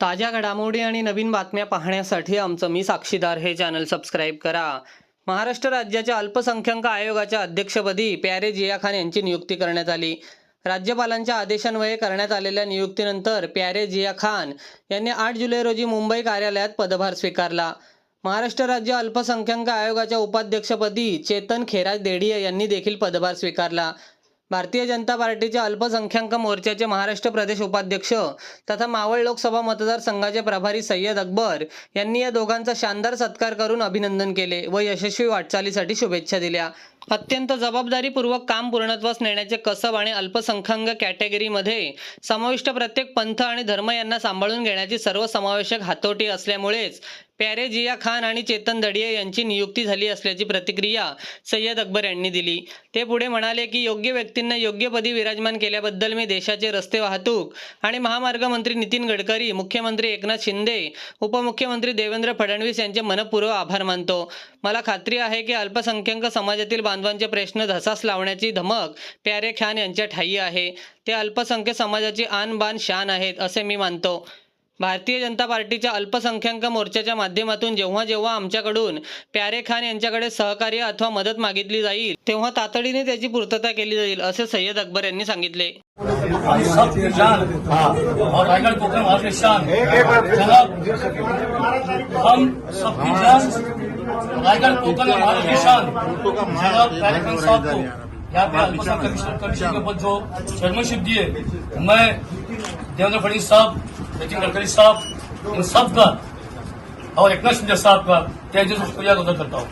ताज्या घडामोडी आणि नवीन बातम्या पाहण्यासाठी आमचं मी साक्षीदार हे चॅनल सबस्क्राईब करा. महाराष्ट्र राज्याच्या अल्पसंख्याक आयोगाच्या अध्यक्षपदी प्यारे जिया खान यांची नियुक्ती करण्यात आली. राज्यपालांच्या आदेशान्वये करण्यात आलेल्या नियुक्तीनंतर प्यारे जिया खान यांनी आठ जुलै रोजी मुंबई कार्यालयात पदभार स्वीकारला. महाराष्ट्र राज्य अल्पसंख्याक आयोगाच्या उपाध्यक्षपदी चेतन खेराज देडिया यांनी देखील पदभार स्वीकारला. भारतीय जनता पार्टीच्या अल्पसंख्याक मोर्चाचे महाराष्ट्र प्रदेश उपाध्यक्ष तथा मावळ लोकसभा मतदारसंघाचे प्रभारी सय्यद अकबर यांनी या दोघांचा शानदार सत्कार करून अभिनंदन केले व यशस्वी वाटचालीसाठी शुभेच्छा दिल्या. अत्यंत जबाबदारीपूर्वक काम पूर्णत्वास नेण्याचे कसब आणि अल्पसंख्याक कॅटेगरीमध्ये समाविष्ट प्रत्येक पंथ आणि धर्म यांना सांभाळून घेण्याची सर्वसमावेशक हातोटी असल्यामुळेच प्यारे जिया खान आणि चेतन दडिये यांची नियुक्ती झाली असल्याची प्रतिक्रिया सय्यद अकबर यांनी दिली. ते पुढे म्हणाले की योग्य व्यक्तींना योग्य पदी विराजमान केल्याबद्दल मी देशाचे रस्ते वाहतूक आणि महामार्ग मंत्री नितीन गडकरी मुख्यमंत्री एकनाथ शिंदे उपमुख्यमंत्री देवेंद्र फडणवीस यांचे मनपूर्वक आभार मानतो. मला खात्री आहे की अल्पसंख्याक समाजातील बांधवांचे प्रश्न धसास लावण्याची धमक प्यारे खान यांच्या ठाई आहे. ते अल्पसंख्य समाजाची आन बान शान आहेत असे मी मानतो. भारतीय जनता पार्टीच्या अल्पसंख्याक मोर्चाच्या माध्यमातून जेव्हा जेव्हा आमच्याकडून प्यारे खान यांच्याकडे सहकार्य अथवा मदत मागितली जाईल तेव्हा तातडीने त्याची पूर्तता केली जाईल असे सय्यद अकबर यांनी सांगितले. यहाँ पे अल्पसंख्यक कमीशन के ऊपर जो चेयरमैनशिप दिए मैं देवेंद्र फडणवीस साहब नितिन गडकरी साहब इन सब का और एक शिंदे साहब का तय से शुक्रिया अदा करता हूँ।